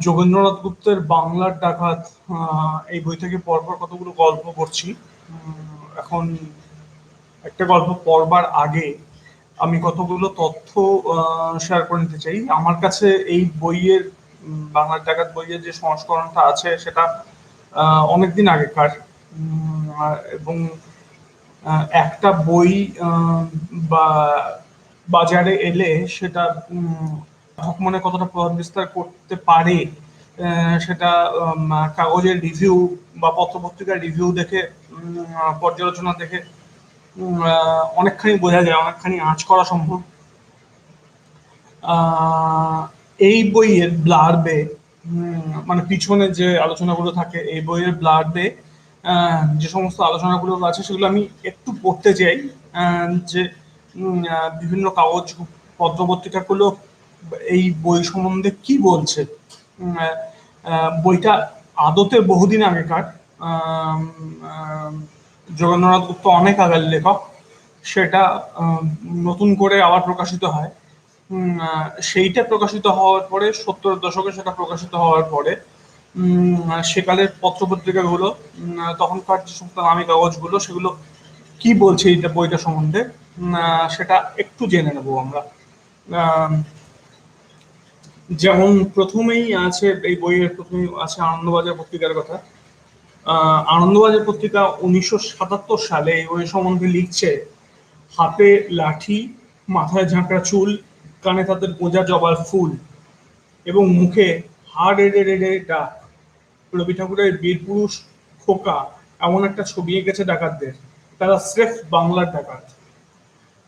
যোগেন্দ্রনাথ গুপ্তের বাংলার ডাকাত এই বই থেকে পরপর কতগুলো গল্প উম, এখন একটা গল্প পড়বার আগে আমি কতগুলো তথ্য শেয়ার করে নিতে চাই। আমার কাছে এই বইয়ের বাংলার ডাকাত বইয়ের যে সংস্করণটা আছে সেটা অনেক দিন আগেকার। এবং একটা বই বা বাজারে এলে সেটা উম, মনে কতটা প্রভাব বিস্তার করতে পারে সেটা কাগজের রিভিউ বা পত্রপত্রিকার রিভিউ দেখে পর্যালোচনা দেখে অনেকখানি বোঝা যায় অনেকখানি আঁচ করা সম্ভব। এই বইয়ের ব্লার্বে মানে পিছনে যে আলোচনাগুলো থাকে এই বইয়ের ব্লার্বে যে সমস্ত আলোচনাগুলো আছে সেগুলো আমি একটু পড়তে চাই যে বিভিন্ন কাগজ পত্রপত্রিকাগুলো এই বই সম্বন্ধে কি বলছে? বইটা আদতে বহুদিন আগেকার। আম, গুপ্ত অনেক আগের লেখক। সেটা নতুন করে আবার প্রকাশিত হয়। সেইটা প্রকাশিত হওয়ার পরে সত্তর দশকে সেটা প্রকাশিত হওয়ার পরে সেকালের পত্রপত্রিকাগুলো তখনকার যে সমস্ত নামী কাগজগুলো সেগুলো কি বলছে এইটা বইটা সম্বন্ধে? সেটা একটু জেনে নেব আমরা। আম, যেমন প্রথমেই আছে এই বইয়ের, প্রথমেই আছে আনন্দবাজার পত্রিকার কথা। আনন্দবাজার পত্রিকা উনিশশো সাতাত্তর সালে এই বই সম্বন্ধে লিখছে, হাতে লাঠি, মাথায় ঝাঁকড়া চুল, কানে তাদের গোজা জবার ফুল এবং মুখে হাড় এড়ে রেড়ে ডাক। রবি ঠাকুরের বীরপুরুষ খোকা এমন একটা ছবি এঁকেছে ডাকাতদের। তারা স্রেফ বাংলার ডাকাত।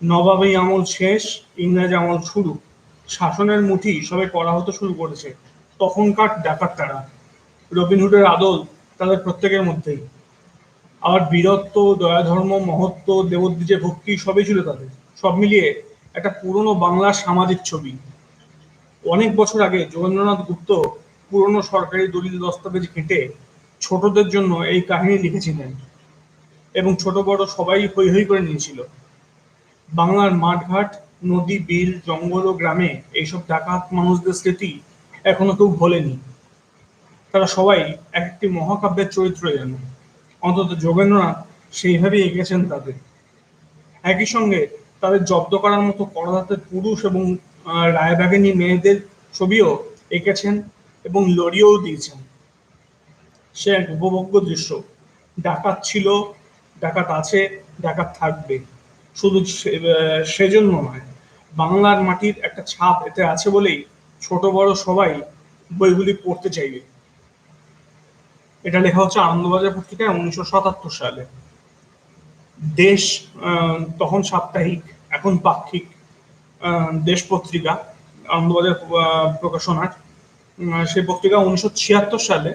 নবাবী আমল শেষ, ইংরেজ আমল শুরু। শাসনের মুঠি সবে করা হতে শুরু করেছে তখনকার ডাকাত তারা রবিনহুডের আদল তাদের প্রত্যেকের মধ্যেই। আবার বীরত্ব দয়া ধর্ম মহত্ব দেবদ্বীজে ভক্তি সবই ছিল তাদের। সব মিলিয়ে একটা পুরনো বাংলার সামাজিক ছবি। অনেক বছর আগে যোগেন্দ্রনাথ গুপ্ত পুরনো সরকারি দলিল দস্তাবেজ ঘেঁটে ছোটদের জন্য এই কাহিনী লিখেছিলেন এবং ছোট বড় সবাই হৈ হৈ করে নিয়েছিল। বাংলার মাঠঘাট নদী, বিল, জঙ্গল ও গ্রামে এইসব ডাকাত মানুষদের স্মৃতি এখনও কেউ ভোলেনি। তারা সবাই এক একটি মহাকাব্যের চরিত্র যেন। অন্তত যোগেন্দ্রনাথ সেইভাবেই এঁকেছেন তাদের। একই সঙ্গে তাদের জব্দ করার মতো করদাতের পুরুষ এবং রায়বাগিনী মেয়েদের ছবিও এঁকেছেন এবং লড়িয়েও দিয়েছেন। সে এক উপভোগ্য দৃশ্য। ডাকাত ছিল, ডাকাত আছে, ডাকাত থাকবে। শুধু সেজন্য নয়, বাংলার মাটির একটা ছাপ এতে আছে বলেই ছোট বড় সবাই বইগুলি পড়তে চাইবে। এটা লেখা হচ্ছে আনন্দবাজার পত্রিকায় উনিশশো সাতাত্তর সালে। দেশ তখন সাপ্তাহিক, এখন পাক্ষিক দেশ পত্রিকা, আনন্দবাজার প্রকাশনার। সেই পত্রিকা উনিশশো ছিয়াত্তর সালে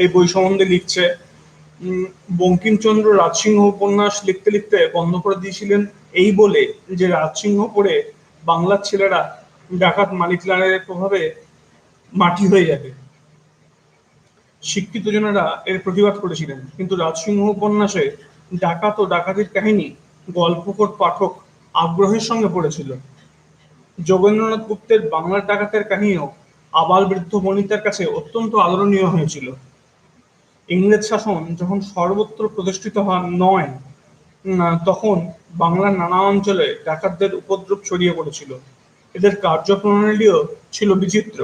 এই বই সম্বন্ধে লিখছে বঙ্কিমচন্দ্র রাজসিংহ উপন্যাস লিখতে লিখতে বন্ধ করে দিয়েছিলেন। এই বলে যে রাজসিংহ পড়ে বাংলার ছেলেরা ডাকাত মানিক লালের প্রভাবে মাটি হয়ে যাবে। শিক্ষিত জনেরা এর প্রতিবাদ করেছিলেন। কিন্তু রাজসিংহ উপন্যাসে ডাকাত ও ডাকাতির কাহিনী গল্পকর পাঠক আগ্রহের সঙ্গে পড়েছিল। যোগেন্দ্রনাথ গুপ্তের বাংলার ডাকাতের কাহিনীও আবাল বৃদ্ধ বণিতার কাছে অত্যন্ত আদরণীয় হয়েছিল। ইংরেজ শাসন যখন সর্বত্র প্রতিষ্ঠিত হওয়া নয় তখন বাংলার নানা অঞ্চলে ডাকাতদের উপদ্রব ছড়িয়ে পড়েছিল। এদের কার্যপ্রণালীও ছিল বিচিত্র।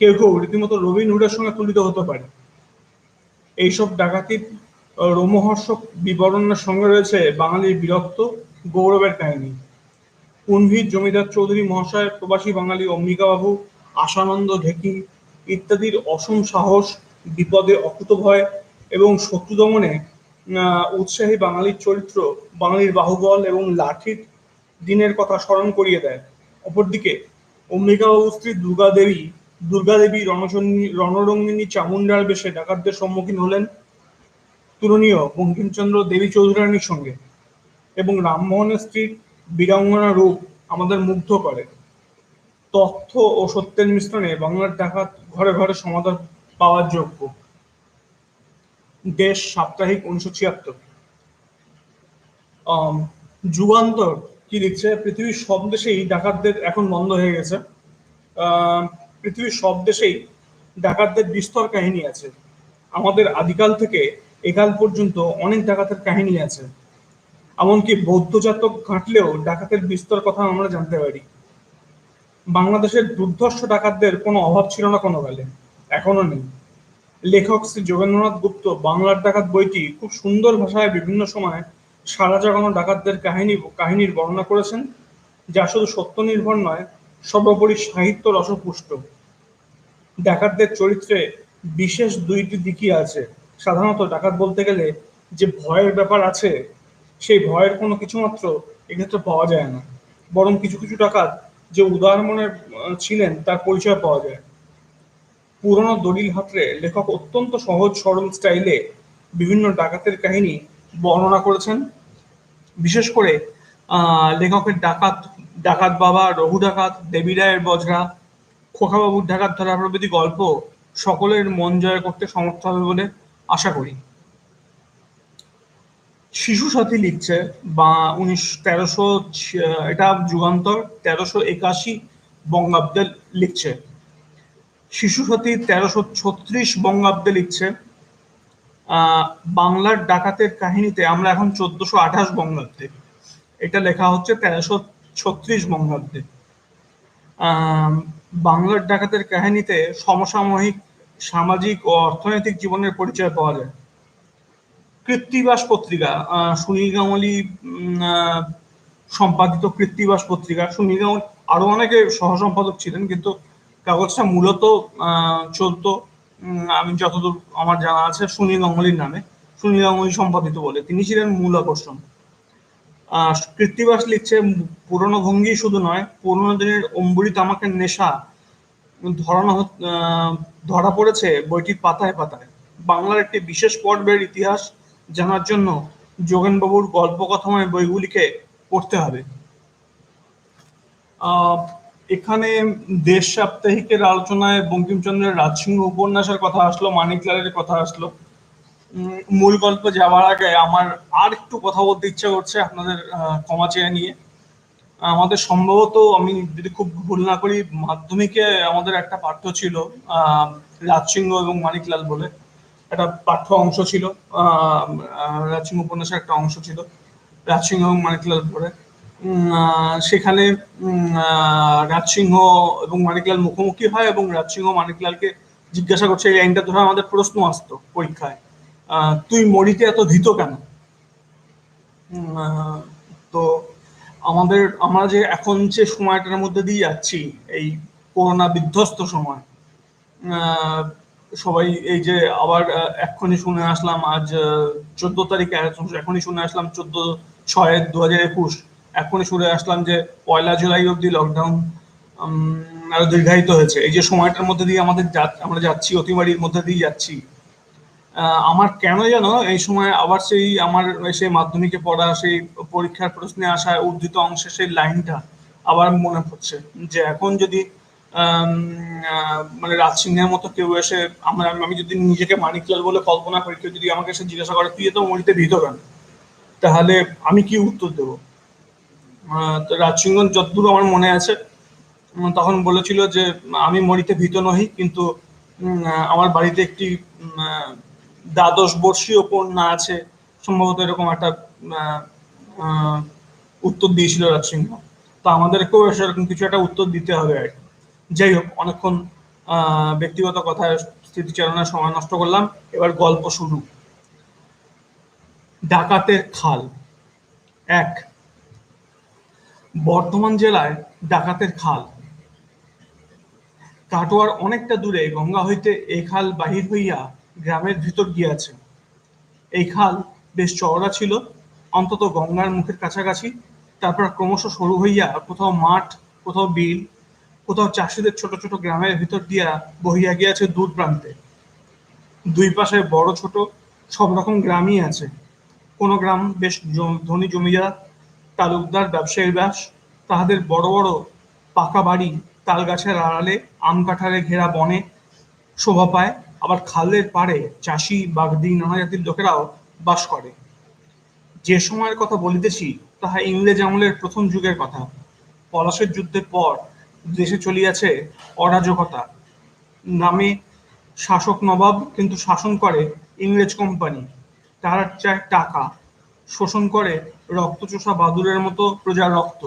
কেউ কেউ রীতিমতো রবিন হুডের সঙ্গে তুলিত হতে পারে। এইসব ডাকাতির রোমহর্ষক বিবরণের সঙ্গে রয়েছে বাঙালির বীরত্ব গৌরবের কাহিনী। কুণ্ভীর জমিদার চৌধুরী মহাশয় প্রবাসী বাঙালি অম্বিকাবাবু, আশানন্দ ঢেকি ইত্যাদির অসম সাহস বিপদে অকুত ভয় এবং শত্রু দমনে উৎসাহী বাঙালির চরিত্র, বাঙালির বাহুবল এবং লাঠির দিনের কথা স্মরণ করিয়ে দেয়। অপরদিকে অম্বিকাবাবু স্ত্রী দুর্গা দেবী দুর্গা দেবী রণচন্ডী রণরঙ্গিনী চামুন্ডার বেশে ডাকাতদের সম্মুখীন হলেন তুলনীয় বঙ্কিমচন্দ্র দেবী চৌধুরানীর সঙ্গে এবং রামমোহনের স্ত্রীর বীরাঙ্গনা রূপ আমাদের মুগ্ধ করে। তথ্য ও সত্যের মিশ্রণে বাংলার ডাকাত ঘরে ঘরে সমাধান পাওয়ার যোগ্য। দেশ সাপ্তাহিক উনিশশো ছিয়াত্তর। যুগান্তর কি লিখছে? পৃথিবীর সব দেশেই ডাকাতদের এখন বন্ধ হয়ে গেছে। পৃথিবীর সব দেশেই ডাকাতদের বিস্তর কাহিনী আছে। আমাদের আদিকাল থেকে একাল পর্যন্ত অনেক ডাকাতের কাহিনী আছে। এমনকি বৌদ্ধ জাতক ঘাঁটলেও ডাকাতের বিস্তর কথা আমরা জানতে পারি। বাংলাদেশের দুর্ধর্ষ ডাকাতদের কোনো অভাব ছিল না কোনো কালে। এখনও নেই। লেখক শ্রী যোগেন্দ্রনাথ গুপ্ত বাংলার ডাকাত বইটি খুব সুন্দর ভাষায় বিভিন্ন সময় সারা জাগানো ডাকাতদের কাহিনী কাহিনীর বর্ণনা করেছেন যা শুধু সত্য নির্ভর নয় সর্বোপরি সাহিত্য রসপুষ্ট। ডাকাতদের চরিত্রে বিশেষ দুইটি দিকই আছে। সাধারণত ডাকাত বলতে গেলে যে ভয়ের ব্যাপার আছে সেই ভয়ের কোনো কিছুমাত্র এক্ষেত্রে পাওয়া যায় না। বরং কিছু কিছু ডাকাত যে উদার আহ, ছিলেন তার পরিচয় পাওয়া যায়। পুরনো দলিল হাতরে লেখক অত্যন্ত সহজ, সরল স্টাইলে বিভিন্ন ডাকাতের কাহিনী বর্ণনা করেছেন। বিশেষ করে লেখকের ডাকাত ডাকাত বাবা, রঘু ডাকাত, দেবী রায়ের বজরা, খোকাবাবুর ডাকাত ধরা প্রভৃতি গল্প সকলের মন জয় করতে সমর্থ হবে বলে আশা করি। শিশু সাথী লিখছে, বা উনিশ, তেরোশো এটা যুগান্তর, তেরোশো একাশি বঙ্গাব্দে লিখছে। শিশু সাথী তেরোশো ছত্রিশ বঙ্গাব্দে লিখছে বাংলার ডাকাতের কাহিনীতে আমরা এখন চোদ্দশো আঠাশ বঙ্গাব্দে। এটা লেখা হচ্ছে তেরোশো ছত্রিশ বঙ্গাব্দে। বাংলার ডাকাতের কাহিনীতে সমসাময়িক সামাজিক ও অর্থনৈতিক জীবনের পরিচয় পাওয়া যায়। কৃত্তিবাস পত্রিকা সুনীল গাঙ্গুলি সম্পাদিত কৃত্তিবাস পত্রিকা। সুনীল গাঙ্গুলি আরও অনেকে সহ সম্পাদক ছিলেন, কিন্তু কাগজটা মূলত চলতো আমি যতদূর আমার জানা আছে, সুনীল গাঙ্গুলির নামে। সুনীল গাঙ্গুলি সম্পাদিত বলে। তিনি ছিলেন মূল আকর্ষণ। কৃত্তিবাস লিখছে, পুরনো ভঙ্গি শুধু নয়, পুরনো দিনের অম্বুরি তামাকের নেশা ধরানো ধরা পড়েছে বইটির পাতায় পাতায়। বাংলার একটি বিশেষ পর্বের ইতিহাস জানার জন্য যোগেনবাবুর গল্প কথাময় বইগুলিকে পড়তে হবে। এখানে দেশ সাপ্তাহিকের আলোচনায় বঙ্কিমচন্দ্রের রাজসিংহ উপন্যাসের কথা আসলো মানিকলালের কথা আসলো। মূল গল্পে যাওয়ার আগে আমার আর একটু কথা বলতে ইচ্ছা করছে আপনাদের ক্ষমা চেয়ে নিয়ে। আমাদের সম্ভবত আমি যদি খুব ভুল না করি, মাধ্যমিকে আমাদের একটা পাঠ্য ছিল রাজসিংহ এবং মানিকলাল বলে। একটা পাঠ্য অংশ ছিল রাজসিংহ উপন্যাসের একটা অংশ ছিল, রাজসিংহ এবং মানিকলাল পরে সেখানে রাজসিংহ এবং মানিকলাল মুখোমুখি হয় এবং রাজসিংহ মানিকলালকে জিজ্ঞাসা করছে, এই লাইনটা ধরে আমাদের প্রশ্ন আসতো পরীক্ষায়। তুই মরিতে এত ভীত কেন? তো আমাদের, আমরা যে এখন যে সময়টার মধ্যে দিয়ে যাচ্ছি, এই করোনা বিধ্বস্ত সময় সবাই এই যে আবার এক্ষুনি শুনে আসলাম, আজ চোদ্দ তারিখে, এখনই শুনে আসলাম, চোদ্দ ছয় দু হাজার একুশ। এখনই শুনে আসলাম যে পয়লা জুলাই অবধি লকডাউন আরও দীর্ঘায়িত হয়েছে। এই যে সময়টার মধ্যে দিয়ে আমাদের আমরা যাচ্ছি, অতিমারির মধ্যে দিয়ে যাচ্ছি। আমার কেন যেন এই সময় আবার সেই আমার সেই মাধ্যমিকে পড়া, সেই পরীক্ষার প্রশ্নে আসা উদ্ধৃত অংশে সেই লাইনটা আবার মনে পড়ছে যে এখন যদি মানে রাজসিংহের মতো কেউ এসে আমার, আমি যদি নিজেকে মানিকলাল বলে কল্পনা করি, কেউ যদি আমাকে এসে জিজ্ঞাসা করে, তুই তো মরিতে ভীত কেন? তাহলে আমি কি উত্তর দেবো? তো রাজসিংহ যতদূর আমার মনে আছে তখন বলেছিল যে, আমি মরিতে ভীত নহি, কিন্তু আমার বাড়িতে একটি দ্বাদশ বর্ষীয় কন্যা আছে, সম্ভবত এরকম একটা উত্তর দিয়েছিল রাজসিংহ। তো আমাদেরকেও সেরকম কিছু একটা উত্তর দিতে হবে আর। যাই হোক, অনেকক্ষণ ব্যক্তিগত কথায় স্মৃতিচারণায় সময় নষ্ট করলাম, এবার গল্প শুরু। ডাকাতের খাল। এক বর্ধমান জেলায় ডাকাতের খাল। কাটোয়ার অনেকটা দূরে গঙ্গা হইতে এই খাল বাহির হইয়া গ্রামের ভিতর গিয়াছে। এই খাল বেশ চওড়া ছিল, অন্তত গঙ্গার মুখের কাছাকাছি। তারপর ক্রমশ সরু হইয়া কোথাও মাঠ, কোথাও বিল, কোথাও চাষিদের ছোট ছোট গ্রামের ভিতর দিয়া বহিয়া গিয়াছে দূর প্রান্তে। দুই পাশে বড় ছোট সব রকম গ্রামই আছে। কোন গ্রাম বেশ ধনী জমিদার তালুকদার ব্যবসায়ী ব্যাস তাহাদের বড় বড় পাকা বাড়ি তাল গাছের আড়ালে, আম কাঁঠালে ঘেরা বনে শোভা পায়। আবার খালের পাড়ে চাষি, বাগদি, নানা জাতির লোকেরাও বাস করে। যে সময়ের কথা বলিতেছি, তাহা ইংরেজ আমলের প্রথম যুগের কথা। পলাশের যুদ্ধের পর দেশে চলিয়াছে অরাজকতা। নামে শাসক নবাব কিন্তু শাসন করে ইংরেজ কোম্পানি। তারা চায় টাকা। শোষণ করে রক্তচোষা বাদুরের মতো প্রজার রক্ত।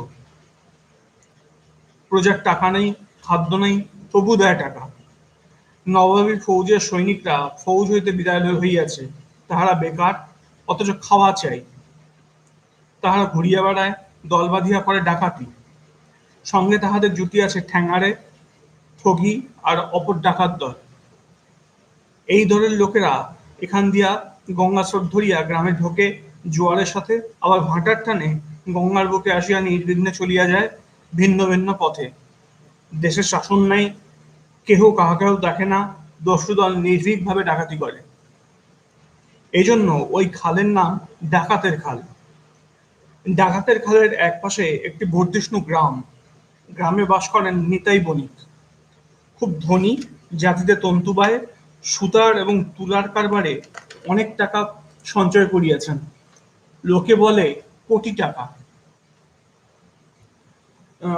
প্রজার টাকা নেই, খাদ্য নেই, তবু দেয় টাকা। নবাবীর ফৌজের সৈনিকরা ফৌজ হইতে বিদায় হইয়াছে। তাহারা বেকার, অথচ খাওয়া চাই। তাহারা ঘুরিয়া বেড়ায়, দল বাঁধিয়া করে ডাকাতি। সঙ্গে তাহাদের জুটি আছে ঠ্যাঙারে, ঠগি আর অপর ডাকাত দল। এই দলের লোকেরা এখান দিয়া গঙ্গা স্রোত ধরিয়া গ্রামে ঢোকে জোয়ারের সাথে আবার ভাটার টানে গঙ্গার বুকে আসিয়া নির্বিঘ্নে চলিয়া যায় ভিন্ন ভিন্ন পথে। দেশের শাসন নাই, কেহ কাহাকেও দেখে না, দস্যু দল নির্ভীকভাবে ডাকাতি করে। এই জন্য ওই খালের নাম ডাকাতের খাল। ডাকাতের খালের এক পাশে একটি বর্ধিষ্ণু গ্রাম। গ্রামে বাস করেন নিতাই বণিক। খুব ধনী, জাতিতে তন্তুবায়, সুতার এবং তুলার কারবারে অনেক টাকা সঞ্চয় করিয়াছেন। লোকে বলে কোটি টাকা।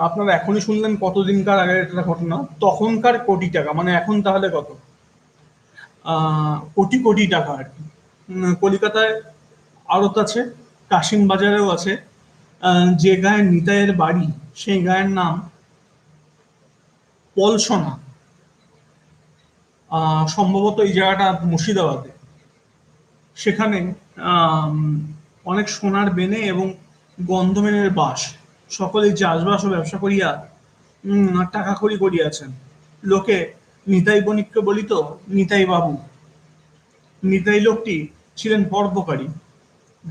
আপনারা এখনই শুনলেন কতদিনকার আগের একটা ঘটনা। তখনকার কোটি টাকা মানে এখন তাহলে কত? কোটি কোটি টাকা আর কি। কলিকাতায় আড়ত আছে কাশিম বাজারেও আছে যে গায়ের নিতাইয়ের বাড়ি, সেই গায়ের নাম পলসনা। সম্ভবত এই জায়গাটা মুর্শিদাবাদে। সেখানে অনেক সোনার বেনে এবং গন্ধমেনের বাস। সকলেই চাষবাস ও ব্যবসা করিয়া টাকা কড়ি করিয়াছেন। লোকে, নিতাই বণিককে বলিত, নিতাই বাবু। নিতাই লোকটি ছিলেন পর্বকারী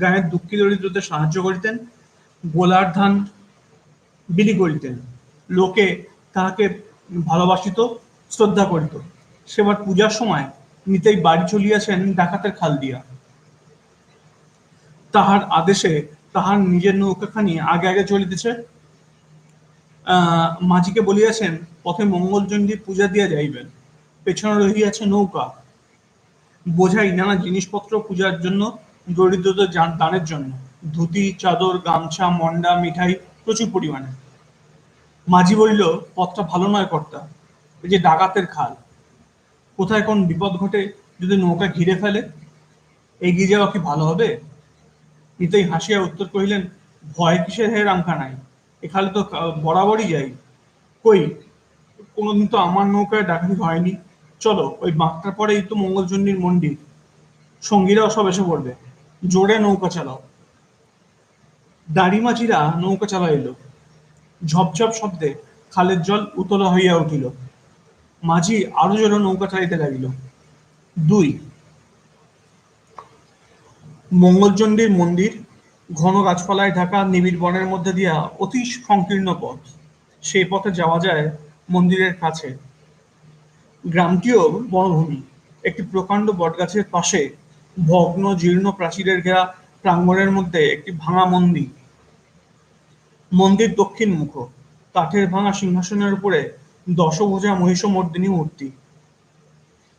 গায়ের দুঃখী দরিদ্রদের সাহায্য করিতেন, গোলার ধান বিলি করিতেন। লোকে তাহাকে ভালোবাসিত, শ্রদ্ধা করিত। সেবার পূজার সময় নিতাই বাড়ি চলিয়াছেন ডাকাতের খাল দিয়া। তাহার আদেশে তাহার নিজের নৌকাখানি আগে আগে চলিতেছে। মাঝিকে বলিয়াছেন, পথে মঙ্গলচণ্ডী পূজা দিয়া যাইবেন। পেছনে রহিয়াছে নৌকা। বোঝাই নানা জিনিসপত্র পূজার জন্য, দরিদ্রদের দানের জন্য। ধুতি, চাদর, গামছা, মন্ডা, মিঠাই প্রচুর পরিমাণে। মাঝি বলিল, পথটা ভালো নয় কর্তা, এই যে ডাকাতের খাল। কোথায় কোন বিপদ ঘটে যদি নৌকা ঘিরে ফেলে? এগিয়ে যাওয়া কি ভালো হবে? নিতাই হাসিয়া উত্তর কহিলেন, ভয় কিসের হে রামখানায়? এখানে তো বরাবরই যাই। কই, কোনোদিন তো আমার নৌকায় ডাকাতি হয়নি। চলো, ওই বাঁকটার পরেই তো মঙ্গলচণ্ডীর মন্দির। সঙ্গীরাও সব এসে পড়বে। জোরে নৌকা চালাও। দাড়িমাচিরা নৌকা চালাইল ঝপঝপ শব্দে খালের জল উতলা হইয়া উঠিল। মাঝি আরও জোরে নৌকা চালাইতে লাগিল। দুই মঙ্গলচণ্ডীর মন্দির, ঘন গাছপালায় ঢাকা নিবিড় বনের মধ্যে দিয়া অতি সংকীর্ণ পথ। সেই পথে যাওয়া যায় মন্দিরের কাছে। গ্রামটিও বনভূমি। একটি প্রকাণ্ড বটগাছের পাশে ভগ্ন জীর্ণ প্রাচীরের ঘেরা প্রাঙ্গণের মধ্যে একটি ভাঙা মন্দির। মন্দির দক্ষিণ মুখ কাঠের ভাঙা সিংহাসনের উপরে দশভুজা মহিষমর্দিনী মূর্তি।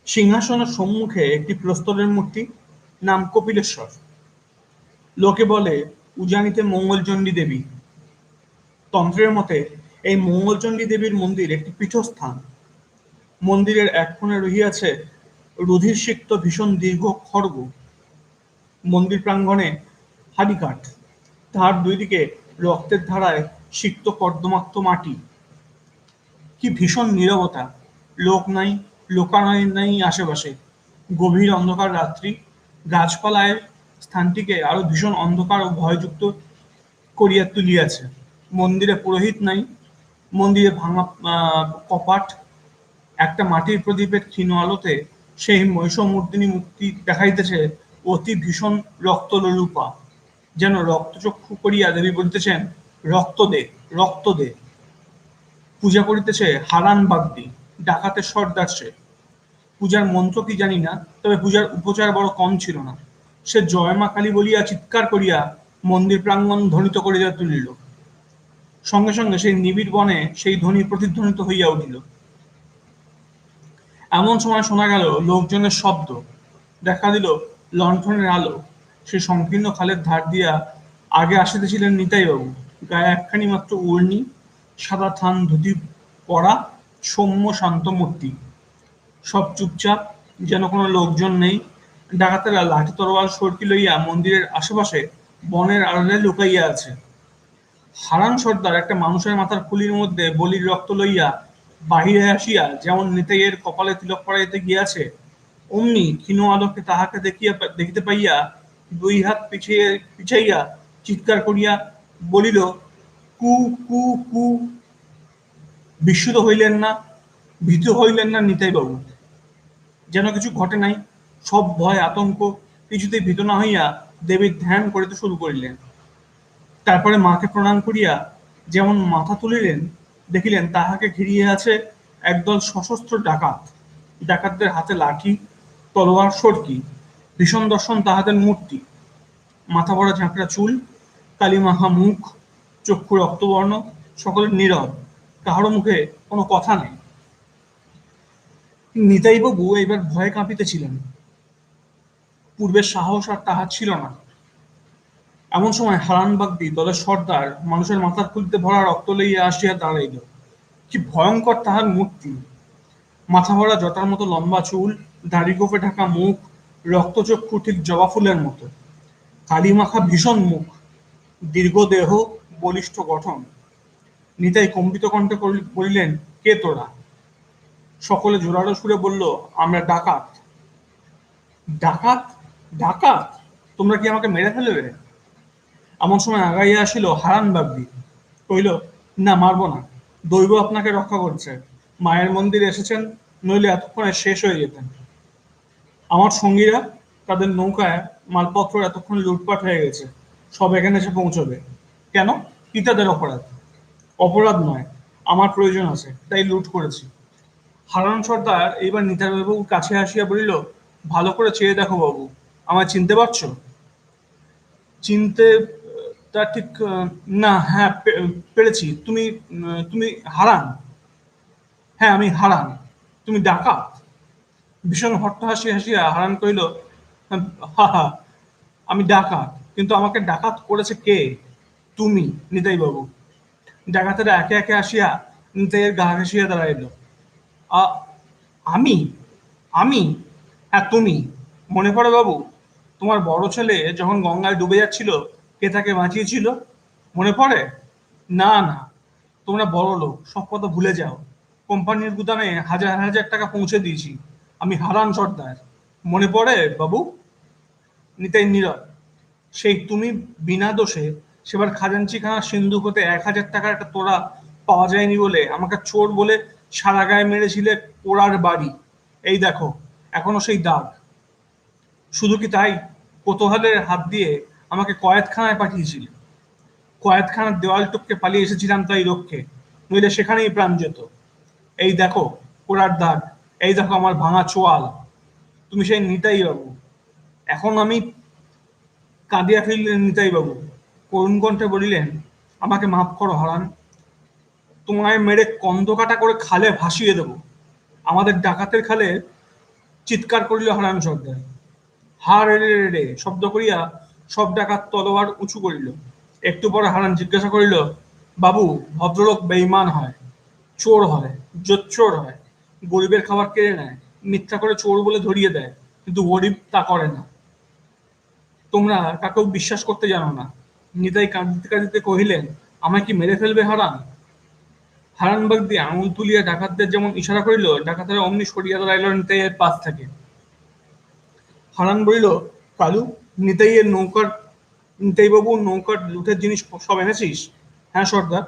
সিংহাসনের সম্মুখে একটি প্রস্তরের মূর্তি, নাম কপিলেশ্বর। লোকে বলে, উজানিতে মঙ্গলচণ্ডী দেবী। তন্ত্রের মতে, এই মঙ্গলচণ্ডী দেবীর মন্দির একটি পীঠস্থান। মন্দিরের এক কোণে রহিয়াছে রুধির সিক্ত ভীষণ দীর্ঘ খড়গ। মন্দির প্রাঙ্গণে হাড়িকাঠ। তাহার দুই দিকে রক্তের ধারায় সিক্ত কর্দমাক্ত মাটি। কি ভীষণ নীরবতা! লোক নাই লোকানয় নাই আশেপাশে। গভীর অন্ধকার রাত্রি। গাছপালায় স্থানটিকে আরও ভীষণ অন্ধকার ও ভয়যুক্ত করিয়া তুলিয়াছে। মন্দিরে পুরোহিত নাই, মন্দিরে ভাঙা কপাট, একটা মাটির প্রদীপের ক্ষীণ আলোতে সেই মহিষমূর্তিনী মূর্তি দেখাইতেছে অতি ভীষণ রক্তলোলুপা, যেন রক্তচক্ষু করিয়া দেবী বলিতেছেন, রক্ত দে রক্ত দে। পূজা করিতেছে হারান বাগদি, ডাকাতের সর্দার সে। পূজার মন্ত্র কি জানি না, তবে পূজার উপচার বড় কম ছিল না। সে জয় মা কালী বলিয়া চিৎকার করিয়া মন্দির প্রাঙ্গণ ধ্বনিত করিয়া তুলিল। সঙ্গে সঙ্গে সেই নিবিড় বনে সেই ধ্বনি প্রতিধ্বনিত হইয়া উঠিল। এমন সময় শোনা গেল লোকজনের শব্দ। দেখা দিল লণ্ঠনের আলো। সে সংকীর্ণ খালের ধার দিয়া আগে আসিতেছিলেন নিতাইবাবু। গায়ে একখানি মাত্র উর্নি সাদা থান ধুতি পরা, সৌম্য শান্ত মূর্তি। সব চুপচাপ, যেন কোনো লোকজন নেই। ডাকাতেরা লাঠি তরোয়াল, সরকি লইয়া মন্দিরের আশেপাশে বনের আড়ালে লুকাইয়া আছে। হারান সর্দার একটা মানুষের মাথার খুলির মধ্যে বলির রক্ত লইয়া বাহিরে আসিয়া যেমন নিতাইয়ের কপালে তিলক পড়াইতে গিয়াছে, অমনি ক্ষীণ আলোকে তাহাকে দেখিয়া দেখিতে পাইয়া দুই হাত পিছিয়ে পিছাইয়া চিৎকার করিয়া বলিল, কু কু কু, বিস্মিত হইলেন না, ভীত হইলেন না নিতাই বাবু যেন কিছু ঘটে নাই সব ভয়, আতঙ্ক কিছুতেই ভীত না হইয়া দেবীর ধ্যান করিতে শুরু করিলেন। তারপরে মাকে প্রণাম করিয়া যেমন মাথা তুলিলেন, দেখিলেন তাহাকে ঘিরিয়ে আছে একদল সশস্ত্র ডাকাত। ডাকাতদের হাতে লাঠি, তলোয়ার, সরকি, ভীষণ দর্শন তাহাদের মূর্তি। মাথা ভরা ঝাঁকড়া চুল কালিমাখা মুখ, চক্ষু রক্তবর্ণ, সকলের নীরব, কাহারও মুখে কোনো কথা নেই। নিতাইবাবু এইবার ভয়ে কাঁপিতেছিলেন। পূর্বের সাহস আর তাহার ছিল না। এমন সময় হারান বাগদি দলের সর্দার মানুষের মাথার খুলিতে ভরা রক্ত লইয়া আসিয়া দাঁড়াইল। কি ভয়ঙ্কর তাহার মূর্তি। মাথা ভরা জটার মতো লম্বা চুল, দাড়ি গোফে ঢাকা মুখ, রক্তচক্ষু ঠিক জবা ফুলের মতো। কালি মাখা ভীষণ মুখ, দীর্ঘ দেহ, বলিষ্ঠ গঠন। নিতাই কম্পিত কণ্ঠে বলিলেন, কে তোরা? সকলে জোরালো সুরে বলল, আমরা ডাকাত। ডাকাত? ডাকাত? তোমরা কি আমাকে মেরে ফেলবে? এমন সময় আগাইয়া আসিল হারান বাগদি কইল না, মারবো না। দৈব আপনাকে রক্ষা করছে। মায়ের মন্দিরে এসেছেন, নইলে এতক্ষণে শেষ হয়ে যেতেন। আমার সঙ্গীরা তাদের নৌকায় মালপত্র এতক্ষণ লুটপাট হয়ে গেছে। সব এখানে এসে পৌঁছবে। কেন? কি তাদের অপরাধ। অপরাধ নয়, আমার প্রয়োজন আছে, তাই লুট করেছি। হারান সর্দার এইবার নিতাইবাবুর কাছে আসিয়া বলিল, ভালো করে চেয়ে দেখো বাবু। আমায় চিনতে পারছ? চিনতে তা ঠিক না হ্যাঁ পেরেছি। তুমি তুমি হারান। হ্যাঁ আমি হারান। তুমি ডাকাত। ভীষণ হট্ট হাসি হাসিয়া হারান কহিল হা হা, আমি ডাকাত। কিন্তু আমাকে ডাকাত করেছে কে? তুমি নিতাই বাবু ডাকাতেরা একে একে আসিয়া নিতাইয়ের গা ঘেসিয়া দাঁড়াইল। আমি? আমি? হ্যাঁ তুমি? মনে পড়ে বাবু? তোমার বড় ছেলে যখন গঙ্গায় ডুবে যাচ্ছিল, কে তাকে বাঁচিয়েছিল? মনে পড়ে? না না। তোমরা বড় লোক, সব কথা ভুলে যাও। কোম্পানির গুদামে হাজার হাজার টাকা পৌঁছে দিয়েছি। আমি হারান সর্দার। মনে পড়ে, বাবু? নিতাই নীরব। সেই তুমি বিনা দোষে সেবার খাজাঞ্চিখানা সিন্ধু হতে এক হাজার টাকার একটা তোড়া পাওয়া যায়নি বলে আমাকে চোর বলে সারা গায়ে মেরেছিলে পোড়ার বাড়ি। এই দেখো, এখনও সেই দাগ। শুধু কি তাই? কোতোহালের হাত দিয়ে আমাকে কয়েতখানায় পাঠিয়েছিল। কয়েতখানার দেওয়াল টপকে পালিয়ে এসেছিলাম তাই রক্ষে, নইলে সেখানেই প্রাণ যেত। এই দেখো, পোড়ার দাগ, এই দেখো আমার ভাঙা চোয়াল। তুমি সেই নিতাই বাবু এখন আমি কাঁদিয়া ফেললেন নিতাই বাবু করুণ কণ্ঠে বলিলেন, আমাকে মাফ করো হারান। তোমায় মেরে কন্দ কাটা করে খালে ভাসিয়ে দেব। আমাদের ডাকাতের খালে চিৎকার করিল হারান সর্দার। হা রে রে শব্দ করিয়া সব ডাকাত তলোয়ার উঁচু করিল। একটু পরে হারান জিজ্ঞাসা করিল, বাবু, ভদ্রলোক বেঈমান হয়, চোর হয়, জোচ্চোর হয়, গরিবের খাবার কেড়ে নেয়, মিথ্যা করে চোর বলে ধরিয়ে দেয়, কিন্তু গরিব তা করে না। তোমরা কাকেও বিশ্বাস করতে জানো না। নিতাই কাঁদিতে কাঁদিতে কহিলেন, আমায় কি মেরে ফেলবে হারান? হারানবাগ দিয়ে আঙুল তুলিয়া ডাকাতদের যেমন ইশারা করিল, ডাকাতেরা অমনি সরিয়া দাঁড়াইল নিতাইয়ের পাশ থেকে। হারান বলিল, কালু, নিতাইয়ের নৌকার, নিতাইবাবু নৌকার লুঠের জিনিস সব এনেছিস? হ্যাঁ সর্দার।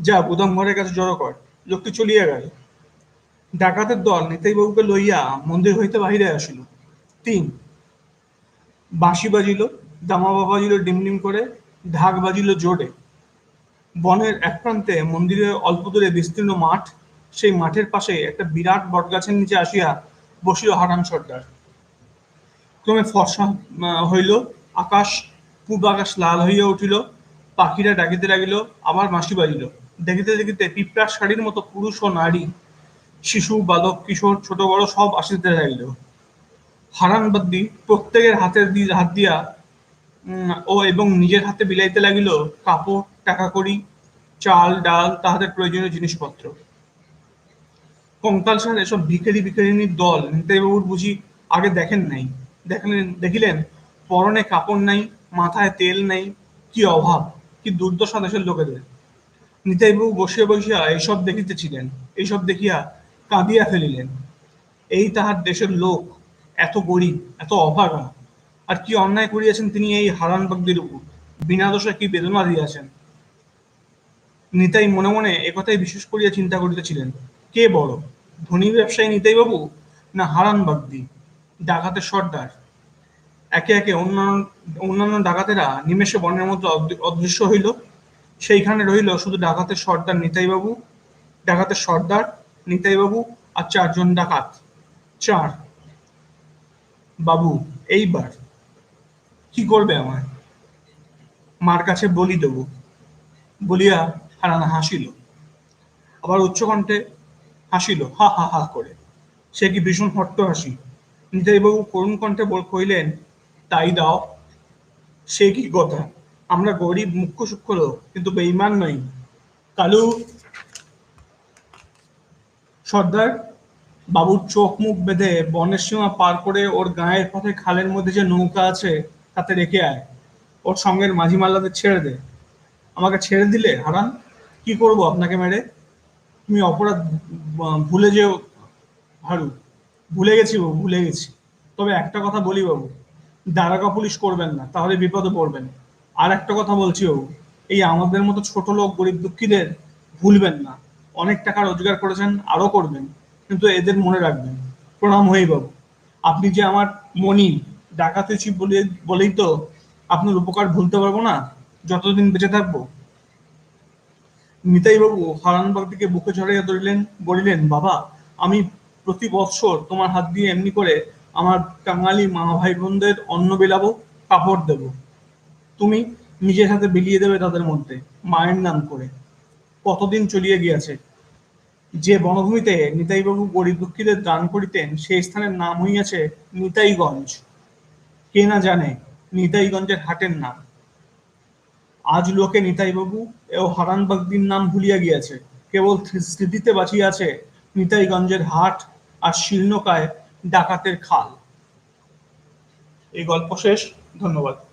যা বুদাম ঘরের কাছে জড়ো কর। লোকটি চলিয়া গেল। ডাকাতের দল নিতাইবাবুকে লইয়া মন্দির হইতে বাহিরে আসিল। তিন, বাঁশি বাজিল দামাবা বাজিল ডিম ডিম করে, ঢাক বাজিল জোরে। বনের এক প্রান্তে মন্দিরের অল্প দূরে বিস্তীর্ণ মাঠ, সেই মাঠের পাশে একটা বিরাট বটগাছের নিচে আসিয়া বসিল হারান সর্দার। ক্রমে ফর্সা হইল। আকাশ, পূর্ব আকাশ লাল হইয়া উঠিল। পাখিরা ডাকিতে লাগিল। আবার মাসি বাজিল। দেখিতে দেখিতে পিঁপড়ার শাড়ির মতো পুরুষ ও নারী, শিশু, বালক, কিশোর, ছোট, বড় সব আসিতে লাগিল। হারান বাদ্দি প্রত্যেকের দিয়ে হাত দিয়া ও এবং নিজের হাতে বিলাইতে লাগিল কাপড় টাকা কড়ি চাল, ডাল, তাহাদের প্রয়োজনীয় জিনিসপত্র। কঙ্কাল সার এসব ভিখারি ভিখারিনীর দল, নিতাইবাবুর বুঝি আগে দেখেন নাই। দেখলেন, দেখিলেন, পরনে কাপড় নাই, মাথায় তেল নাই, কি অভাব, কি দুর্দশা দেশের লোকেদের। নিতাইবাবু বসিয়া বসিয়া এইসব দেখিতেছিলেন, এইসব দেখিয়া কাঁদিয়া ফেলিলেন। এই তাহার দেশের লোক এত গরিব, এত অভাগা, আর কি অন্যায় করিয়াছেন তিনি এই হারান বাগদির উপর, বিনা দোষে কি বেদনা দিয়াছেন? নিতাই মনে মনে একথাই বিশেষ করিয়া চিন্তা করিতেছিলেন, কে বড়, ধনী ব্যবসায়ী নিতাই বাবু না হারান বাগদি? ডাকাতের সর্দার। একে একে অন্যান্য অন্যান্য ডাকাতেরা নিমেষে বনের মধ্যে অদৃশ্য হইল। সেইখানে রইল শুধু ডাকাতের সর্দার নিতাই বাবু ডাকাতের সর্দার নিতাই বাবু আর চারজন ডাকাত। চার। বাবু, এইবার কি করবে আমায়? মার কাছে বলি দেব। বলিয়া হারানা হাসিল। আবার উচ্চকণ্ঠে হাসিল, হা হা হা করে। সে কি ভীষণ হট্ট হাসি নিতাইবাবু করুণ কণ্ঠে কইলেন তাই দাও। সে কি কথা? আমরা গরিব, মুখ্য, সূক্ষ্ম লোক, কিন্তু বেইমান নই। কালু সর্দার বাবুর চোখ মুখ বেঁধে বনের সীমা পার করে ওর গায়ের পথে খালের মধ্যে যে নৌকা আছে, তাতে রেখে আয়। ওর সঙ্গের মাঝি মাল্লাদের ছেড়ে দে। আমাকে ছেড়ে দিলে, হারান? কি করব আপনাকে মেরে? তুমি অপরাধ ভুলে যেও হারু ভুলে গেছি বাবু, ভুলে গেছি। তবে একটা কথা বলি বাবু, দারাগা পুলিশ করবেন না, তাহলে বিপদে পড়বেন। আর একটা কথা বলছি বাবু, এই আমাদের মতো ছোট লোক, গরিব দুঃখীদের ভুলবেন না। অনেক টাকা রোজগার করেছেন, আরও করবেন। কিন্তু এদের মনে রাখবেন, প্রণাম হই বাবু। আপনি যে আমার মনি ডাকাতেছি বলে, বলেই তো আপনার উপকার ভুলতে পারব না, যতদিন বেঁচে থাকব। নিতাইবাবু হারানবাগ দিকে বুকে চড়াইয়া ধরিলেন, বলিলেন, বাবা, আমি প্রতি বৎসর তোমার হাত দিয়ে এমনি করে আমার কাঙালি মা ভাই বোনদের অন্ন বিলাবো, কাপড় দেব। তুমি নিজের হাতে বিলিয়ে দেবে তাদের মধ্যে, মায়ের নাম করে। কতদিন চলিয়ে গিয়াছে? যে বনভূমিতে নিতাইবাবু গরিব দুঃখীদের দান করিতেন, সেই স্থানের নাম হইয়াছে নিতাইগঞ্জ। কে না জানে নিতাইগঞ্জের হাটের নাম। আজ লোকে নিতাইবাবু ও হারান বাগদির নাম ভুলিয়া গিয়াছে। কেবল স্মৃতিতে বাঁচিয়া আছে নিতাইগঞ্জের হাট আর শীর্ণকায় ডাকাতের খাল। এই গল্প শেষ। ধন্যবাদ।